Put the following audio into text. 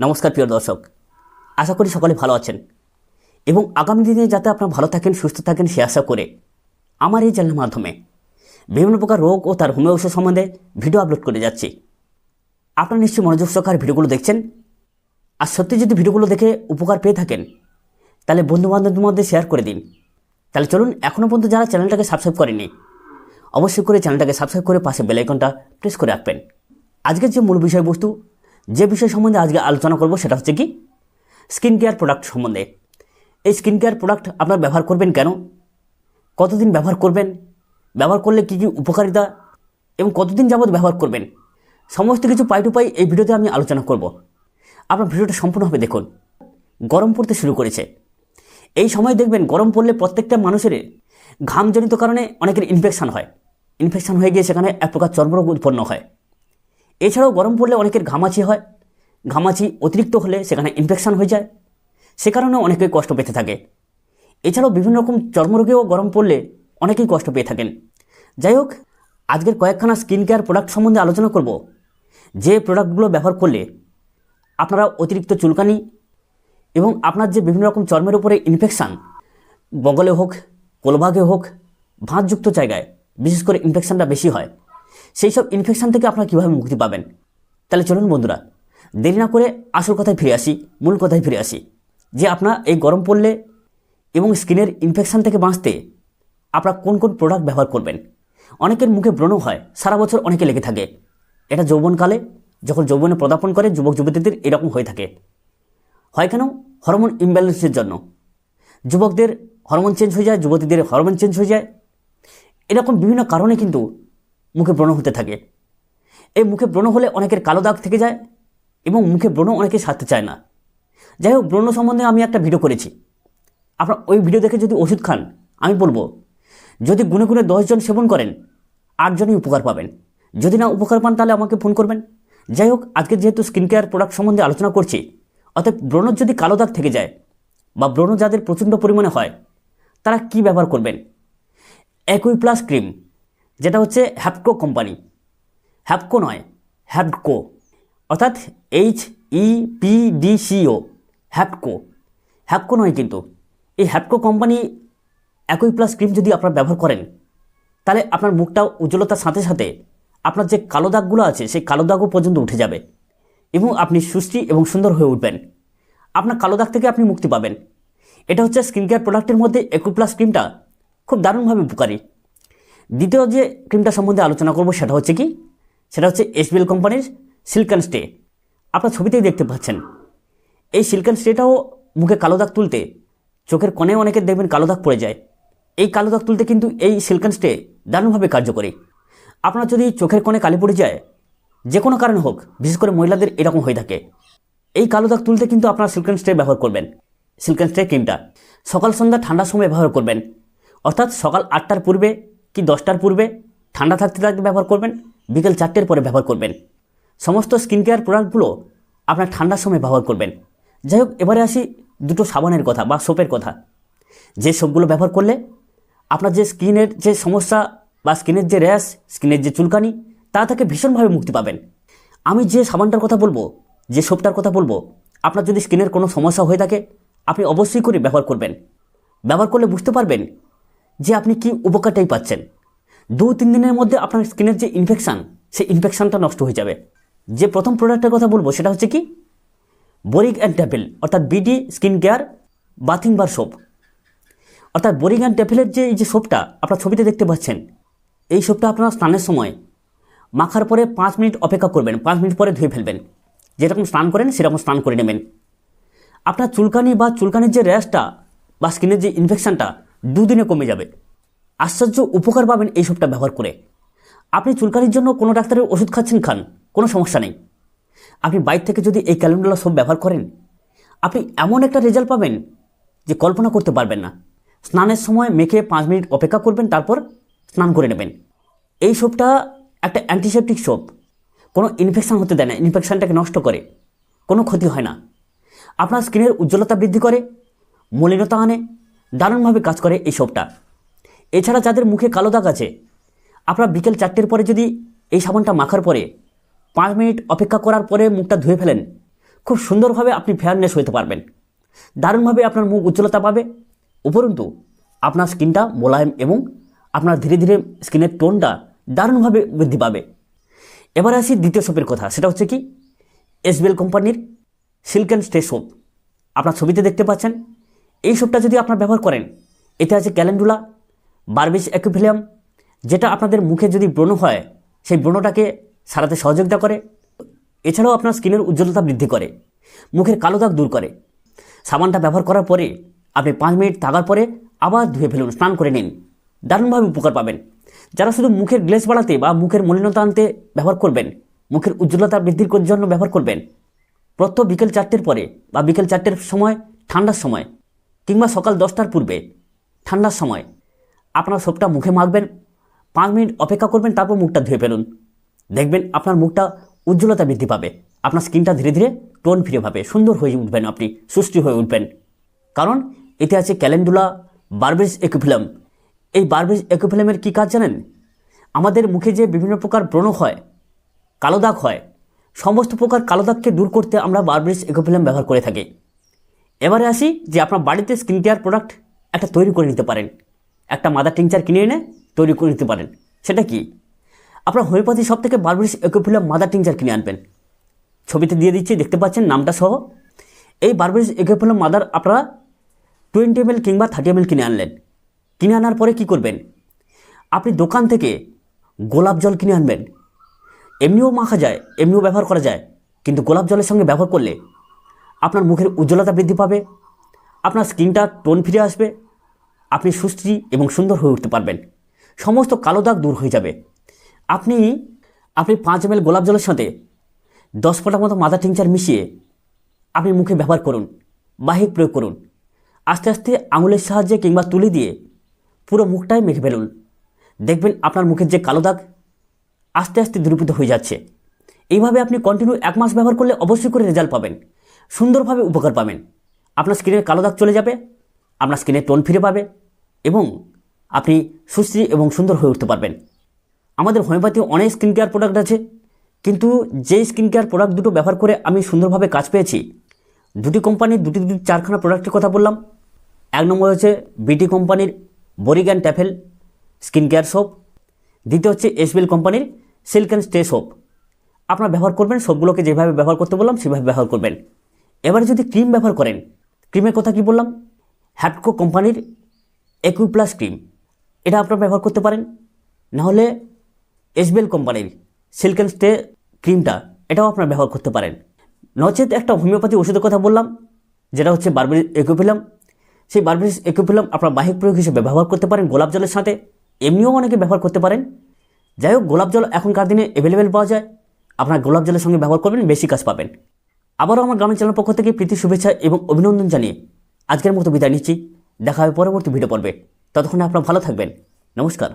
নমস্কার প্রিয় দর্শক। আশা করি সকলে ভালো আছেন। এবং আগামী দিনে যাতে আপনারা ভালো থাকেন, সুস্থ থাকেন, সে আশা করে আমার এই চ্যানেলের মাধ্যমে বিভিন্ন প্রকার রোগ ও তার হোমিও ওষুধ সম্বন্ধে ভিডিও আপলোড করে যাচ্ছি। আপনারা নিশ্চয়ই মনোযোগ সহকারে ভিডিওগুলো দেখছেন। আর সত্যি যদি ভিডিওগুলো দেখে উপকার পেয়ে থাকেন, তাহলে বন্ধুবান্ধবদের মধ্যে শেয়ার করে দিন। তাহলে চলুন এখনও পর্যন্ত যারা চ্যানেলটাকে সাবস্ক্রাইব করেনি অবশ্যই করে চ্যানেলটাকে সাবস্ক্রাইব করে পাশে বেলাইকনটা প্রেস করে রাখবেন। আজকের যে মূল বিষয়বস্তু যে বিষয় সম্বন্ধে আজকে আলোচনা করব সেটা হচ্ছে কি? স্কিন কেয়ার প্রোডাক্ট সম্বন্ধে। এই স্কিন কেয়ার প্রোডাক্ট আপনারা ব্যবহার করবেন কেন? কতদিন ব্যবহার করবেন? ব্যবহার করলে কী কী উপকারিতা? এবং কতদিন যাবত ব্যবহার করবেন? সমস্ত কিছু পাই টু পাই এই ভিডিওতে আমি আলোচনা করব। আপনার ভিডিওটা সম্পূর্ণভাবে দেখুন। গরম পড়তে শুরু করেছে। এই সময় দেখবেন গরম পড়লে প্রত্যেকটা মানুষের ঘামজনিত কারণে অনেকের ইনফেকশান হয়। ইনফেকশান হয়ে গিয়ে সেখানে এক প্রকার চর্মরোগ উৎপন্ন হয়। এছাড়াও গরম পড়লে অনেকের ঘামাচি হয়। ঘামাচি অতিরিক্ত হলে সেখানে ইনফেকশন হয়ে যায়। সে কারণে অনেকেই কষ্ট পেতে থাকে। এছাড়াও বিভিন্ন রকম চর্মরোগেও গরম পড়লে অনেকেই কষ্ট পেয়ে থাকেন। যাই হোক, আজকের কয়েকখানা স্কিন কেয়ার প্রোডাক্ট সম্বন্ধে আলোচনা করব। যে প্রোডাক্টগুলো ব্যবহার করলে আপনারা অতিরিক্ত চুলকানি এবং আপনার যে বিভিন্ন রকম চর্মের উপরে ইনফেকশান বগলে হোক, কোলভাগে হোক, ভাঁজযুক্ত জায়গায়, বিশেষ করে ইনফেকশানটা বেশি হয় সেই সব ইনফেকশান থেকে আপনারা কীভাবে মুক্তি পাবেন? তাহলে চলুন বন্ধুরা, দেরি না করে আসল কথায় ফিরে আসি, মূল কথায় ফিরে আসি। যে আপনার এই গরম পড়লে এবং স্কিনের ইনফেকশান থেকে বাঁচতে আপনারা কোন কোন প্রোডাক্ট ব্যবহার করবেন? অনেকের মুখে ব্রণ হয়, সারা বছর অনেকে লেগে থাকে। এটা যৌবনকালে যখন যৌবনে পদার্পণ করে, যুবক যুবতীদের এরকম হয়ে থাকে। হয় কেন? হরমোন ইমব্যালেন্সের জন্য। যুবকদের হরমোন চেঞ্জ হয়ে যায়, যুবতীদের হরমোন চেঞ্জ হয়ে যায়। এরকম বিভিন্ন কারণে কিন্তু মুখে ব্রণ হতে থাকে। এই মুখে ব্রণ হলে অনেকের কালো দাগ থেকে যায় এবং মুখে ব্রণ অনেকে সারতে চায় না। যাই হোক, ব্রণ সম্বন্ধে আমি একটা ভিডিও করেছি। আপনার ওই ভিডিও দেখে যদি ওষুধ খান, আমি বলব, যদি গুনে গুনে দশজন সেবন করেন আটজনই উপকার পাবেন। যদি না উপকার পান, তাহলে আমাকে ফোন করবেন। যাই হোক, আজকে যেহেতু স্কিন কেয়ার প্রোডাক্ট সম্বন্ধে আলোচনা করছি, অতএব ব্রণর যদি কালো দাগ থেকে যায় বা ব্রণ যাদের প্রচণ্ড পরিমাণে হয়, তারা কি ব্যবহার করবেন? একই প্লাস ক্রিম যেটা হচ্ছে হ্যাপকো কোম্পানি হ্যাপকো নয় হ্যাপকো অর্থাৎ H E P D C O Hapdco Hapdco নয় কিন্তু। এই হ্যাপকো কোম্পানি একই প্লাস ক্রিম যদি আপনারা ব্যবহার করেন, তাহলে আপনার মুখটা উজ্জ্বলতার সাথে সাথে আপনার যে কালো দাগগুলো আছে, সেই কালো দাগও পর্যন্ত উঠে যাবে এবং আপনি সুস্থি এবং সুন্দর হয়ে উঠবেন। আপনার কালো দাগ থেকে আপনি মুক্তি পাবেন। এটা হচ্ছে স্কিন কেয়ার প্রোডাক্টের মধ্যে একু প্লাস ক্রিমটা খুব দারুণভাবে উপকারী। দ্বিতীয় যে ক্রিমটা সম্বন্ধে আলোচনা করব সেটা হচ্ছে কি? সেটা হচ্ছে এসবিএল কোম্পানির সিল্কান স্টে। আপনার ছবিতেই দেখতে পাচ্ছেন। এই সিল্কান স্টেটাও মুখে কালো দাগ তুলতে চোখের কোণে অনেকের দেখবেন কালো দাগ পড়ে যায়। এই কালো দাগ তুলতে কিন্তু এই সিল্কান স্টে দারুণভাবে কার্যকরী। আপনার যদি চোখের কোণে কালি পড়ে যায়, যে কোনো কারণে হোক, বিশেষ করে মহিলাদের এরকম হয়ে থাকে। এই কালো দাগ তুলতে কিন্তু আপনারা সিল্কান স্টে ব্যবহার করবেন। সিল্কান স্টে ক্রিমটা। সকাল সন্ধ্যা ঠান্ডার সময় ব্যবহার করবেন। অর্থাৎ সকাল আটটার পূর্বে কি দশটার পূর্বে ঠান্ডা থাকতে থাকতে ব্যবহার করবেন? বিকেল চারটের পরে ব্যবহার করবেন। সমস্ত স্কিন কেয়ার প্রোডাক্টগুলো আপনার ঠান্ডার সময় ব্যবহার করবেন। যাই হোক, এবারে আসি দুটো সাবানের কথা বা সোপের কথা। যে সোপগুলো ব্যবহার করলে আপনার যে স্কিনের যে সমস্যা বা স্কিনের যে র্যাশ, স্কিনের যে চুলকানি, তা থেকে ভীষণভাবে মুক্তি পাবেন। আমি যে সাবানটার কথা বলব, যে সোপটার কথা বলব, আপনার যদি স্কিনের কোনো সমস্যা হয়ে থাকে, আপনি অবশ্যই করে ব্যবহার করবেন। ব্যবহার করলে বুঝতে পারবেন যে আপনি কি উপকারটাই পাচ্ছেন। দু তিন দিনের মধ্যে আপনার স্কিনের যে ইনফেকশান সেই ইনফেকশানটা নষ্ট হয়ে যাবে। যে প্রথম প্রোডাক্টের কথা বলব, সেটা হচ্ছে কি? বোরিক অ্যান্ড ট্যাপেল, অর্থাৎ B D skin care bathing bar soap অর্থাৎ বোরিং অ্যান্ড ট্যাপেলের যে, এই যে সোপটা আপনার ছবিতে দেখতে পাচ্ছেন, এই সোপটা আপনার স্নানের সময় মাখার পরে পাঁচ মিনিট অপেক্ষা করবেন, পাঁচ মিনিট পরে ধুয়ে ফেলবেন। যেরকম স্নান করেন, সেরকম স্নান করে নেবেন। আপনার চুলকানি বা চুলকানির যে র্যাশটা বা স্কিনের যে ইনফেকশানটা দুদিনে কমে যাবে। আশ্চর্য উপকার পাবেন এই সবটা ব্যবহার করে। আপনি চুলকানির জন্য কোনো ডাক্তারের ওষুধ খাচ্ছেন খান, কোনো সমস্যা নেই। আপনি বাইর থেকে যদি এই ক্যালেন্ডার সব ব্যবহার করেন, আপনি এমন একটা রেজাল্ট পাবেন যে কল্পনা করতে পারবেন না। স্নানের সময় মেখে পাঁচ মিনিট অপেক্ষা করবেন, তারপর স্নান করে নেবেন। এই সোপটা একটা অ্যান্টিসেপটিক সোপ কোনো ইনফেকশান হতে দেয় না ইনফেকশানটাকে নষ্ট করে। কোনো ক্ষতি হয় না। আপনার স্কিনের উজ্জ্বলতা বৃদ্ধি করে, মলিনতা আনে দারুণভাবে কাজ করে এই সোপটা এছাড়া যাদের মুখে কালো দাগ আছে, আপনারা বিকেল চারটের পরে যদি এই সাবানটা মাখার পরে পাঁচ মিনিট অপেক্ষা করার পরে মুখটা ধুয়ে ফেলেন, খুব সুন্দরভাবে আপনি ফেয়ারনেস হতে পারবেন। দারুণভাবে আপনার মুখ উজ্জ্বলতা পাবে। উপরন্তু, আপনার স্কিনটা মোলায়েম এবং আপনার ধীরে ধীরে স্কিনের টোনটা দারুণভাবে বৃদ্ধি পাবে। এবার আসি দ্বিতীয় সোপের কথা, সেটা হচ্ছে কি? এসবিএল কোম্পানির সিল্ক অ্যান্ড স্টে সোপ আপনার ছবিতে দেখতে পাচ্ছেন এই সবটা যদি আপনার ব্যবহার করেন এতে আছে ক্যালেন্ডুলা, বারবিস অ্যাকুফিলিয়াম যেটা আপনাদের মুখে যদি ব্রণ হয়, সেই ব্রণটাকে সারাতে সহযোগিতা করে। এছাড়াও আপনার স্কিনের উজ্জ্বলতা বৃদ্ধি করে, মুখের কালো দাগ দূর করে। সাবানটা ব্যবহার করার পরে আপনি পাঁচ মিনিট থাকার পরে আবার ধুয়ে ফেলুন, স্নান করে নিন। দারুণভাবে উপকার পাবেন। যারা শুধু মুখের গ্লেস বাড়াতে বা মুখের মলিনতা আনতে ব্যবহার করবেন, মুখের উজ্জ্বলতা বৃদ্ধির জন্য ব্যবহার করবেন। প্রত্যহ বিকেল চারটের পরে বা বিকেল চারটের সময়, ঠান্ডার সময় কিংবা সকাল দশটার পূর্বে, ঠান্ডার সময়, আপনার সোপটা মুখে মাখবেন, পাঁচ মিনিট অপেক্ষা করবেন, তারপর মুখটা ধুয়ে ফেলুন। দেখবেন আপনার মুখটা উজ্জ্বলতা বৃদ্ধি পাবে, আপনার স্কিনটা ধীরে ধীরে টোন ফিরে পাবে, সুন্দর হয়ে উঠবেন আপনি সুষ্টি হয়ে উঠবেন। কারণ, এতে আছে ক্যালেন্ডুলা বারবেস একুফিলাম। এই বারবেস একুফিলামের কী কাজ জানেন? আমাদের মুখে যে বিভিন্ন প্রকার ব্রণ হয়, কালো দাগ হয়, সমস্ত প্রকার কালো দাগকে দূর করতে আমরা বারবেস একুফিলাম ব্যবহার করে থাকি। এবারে আসি যে আপনার বাড়িতে স্কিন কেয়ার প্রোডাক্ট একটা তৈরি করে নিতে পারেন। একটা মাদার টিংচার কিনে এনে তৈরি করে নিতে পারেন। সেটা কি? আপনার হোমিওপ্যাথি সব থেকে বারবারিস একুফিলাম মাদার টিংচার কিনে আনবেন। ছবিতে দিয়ে দিচ্ছি, দেখতে পাচ্ছেন নামটা সহ। এই বারবেরিস একুফিলাম মাদার আপনারা টোয়েন্টি এম কিংবা থার্টি এম কিনে আনলেন। কিনে আনার পরে কি করবেন? আপনি দোকান থেকে গোলাপ জল কিনে আনবেন। এমনিও মাখা যায়, এমনিও ব্যবহার করা যায়, কিন্তু গোলাপ জলের সঙ্গে ব্যবহার করলে আপনার মুখের উজ্জ্বলতা বৃদ্ধি পাবে, আপনার স্কিনটা টোন ফিরে আসবে, আপনি সুস্থি এবং সুন্দর হয়ে উঠতে পারবেন। সমস্ত কালো দাগ দূর হয়ে যাবে। আপনি আপনি পাঁচ এম গোলাপ জলের সাথে দশ ফোঁটা মতো মাদা টিংচার মিশিয়ে আপনি মুখে ব্যবহার করুন, বাহিক প্রয়োগ করুন। আস্তে আস্তে আঙুলের সাহায্যে কিংবা তুলি দিয়ে পুরো মুখটাই মেখে ফেলুন। দেখবেন আপনার মুখের যে কালো দাগ আস্তে আস্তে দূরীভূত হয়ে যাচ্ছে। এইভাবে আপনি কন্টিনিউ এক মাস ব্যবহার করলে অবশ্যই করে রেজাল্ট পাবেন। সুন্দরভাবে উপকার পাবেন। আপনার স্কিনের কালো দাগ চলে যাবে, আপনার স্কিনের টোন ফিরে পাবে এবং আপনি সুশ্রী এবং সুন্দর হয়ে উঠতে পারবেন। আমাদের হোমিওপ্যাথি অনেক স্কিন কেয়ার প্রোডাক্ট আছে, কিন্তু যেই স্কিন কেয়ার প্রোডাক্ট দুটো ব্যবহার করে আমি সুন্দরভাবে কাজ পেয়েছি, দুটি কোম্পানির দুটি দুটি চারখানা প্রোডাক্টের কথা বললাম। এক নম্বর হচ্ছে বিটি কোম্পানির boric and Tafel skin care soap, দ্বিতীয় হচ্ছে এসবিএল কোম্পানির সিল্ক অ্যান্ড স্টে সোপ। আপনারা ব্যবহার করবেন সবগুলোকে যেভাবে ব্যবহার করতে বললাম, সেভাবে ব্যবহার করবেন। এবারে যদি ক্রিম ব্যবহার করেন, ক্রিমের কথা কি বললাম? হ্যাটকো কোম্পানির একুইপ্লাস ক্রিম। এটা আপনারা ব্যবহার করতে পারেন। নাহলে এসবিএল কোম্পানির সিল্ক অ্যান্ড স্টে ক্রিমটা এটাও আপনারা ব্যবহার করতে পারেন। নচেত একটা হোমিওপ্যাথি ওষুধের কথা বললাম, যেটা হচ্ছে বারবেরিস একুইফিলাম সেই বারবেরিস একুইফিলাম আপনারা বাহিক প্রয়োগ হিসেবে ব্যবহার করতে পারেন গোলাপ জলের সাথে। এমনিও অনেকে ব্যবহার করতে পারেন। যাই হোক, গোলাপ জল এখনকার দিনে অ্যাভেলেবেল পাওয়া যায়। আপনার গোলাপ জলের সঙ্গে ব্যবহার করবেন, বেশি কাজ পাবেন। আবারও আমার গ্রামের চ্যানেল পক্ষ থেকে প্রীতি, শুভেচ্ছা এবং অভিনন্দন জানিয়ে আজকের মতো বিদায় নিচ্ছি। দেখা হবে পরবর্তী ভিডিও পর্বে। ততক্ষণে আপনারা ভালো থাকবেন। নমস্কার।